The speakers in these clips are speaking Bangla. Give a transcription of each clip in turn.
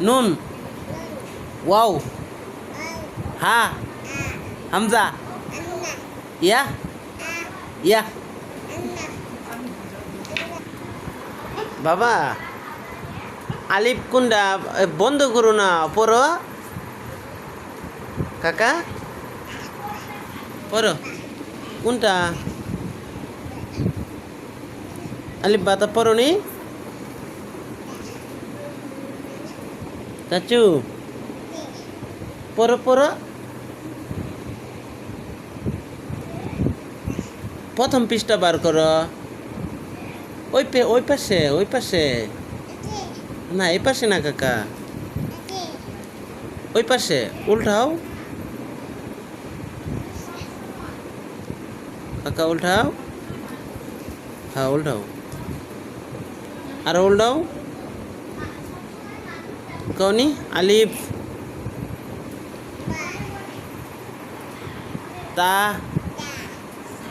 নুন। ওয়াও। হা। হামজা। ইয়া। ইয়া। বাবা, আলিফ কুন্ডা বন্ধ করো না, পড়ো। কাকা, পড়ো। কোনটা? আলিফ বাতা পড়ো নি চাচু? পড়ো পড়ো প্রথম পৃষ্ঠা বার করো। ওই পে, ওই পাশে ওই পাশে। না, এই পাশে না, কাকা। ওই পাশে, উল্টাও। কাকা, উল্টাও। হ্যাঁ উল্টাও। আর উল্টাও। Kau ni alif. Ta.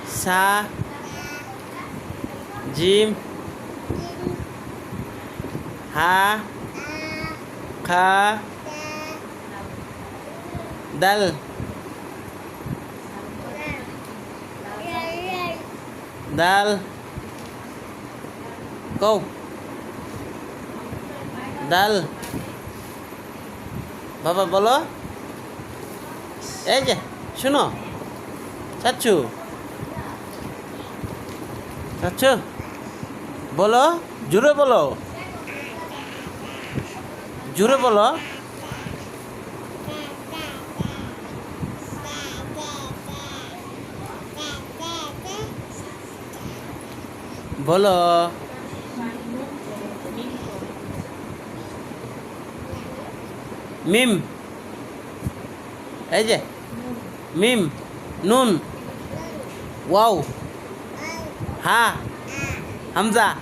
Sa. Jim. Ha. Ka. Dal. Dal. Ko, Dal. বাবা বলো। এই যে শুনো। চাচ্ছু চাচ্ছু বলো জুড়ে বলো। জুড়ে বলো। বলো। মিম। এই যে, মিম, নুন। ওয়াও। হা, হামজা।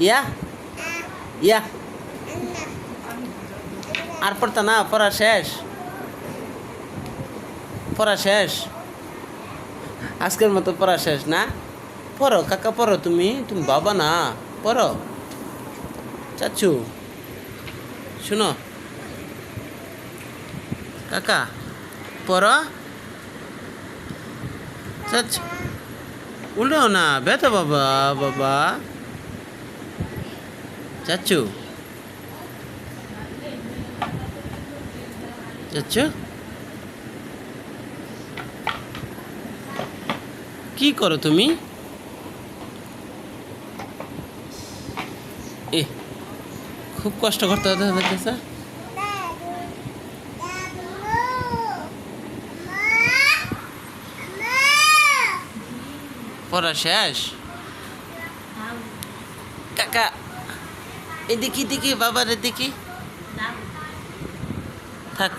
ইয়া ইয়া। আর পড়তা না, পড়া শেষ। পড়া শেষ। আজকের মতো পড়া শেষ না? পড়ো, কাকা পড়ো তুমি তুমি বাবা না। পড়ো। চাচ্ছু শুনো। কাকা পর উল্টাও না বেতো বাবা বাবা। চাচ্ছু চাচ্ছু কি করো তুমি? এ খুব কষ্ট করতে হতে দেখতেছে? পড়া শেষ? কাকা এদিকে দেখি বাবার এদিকে? থাক।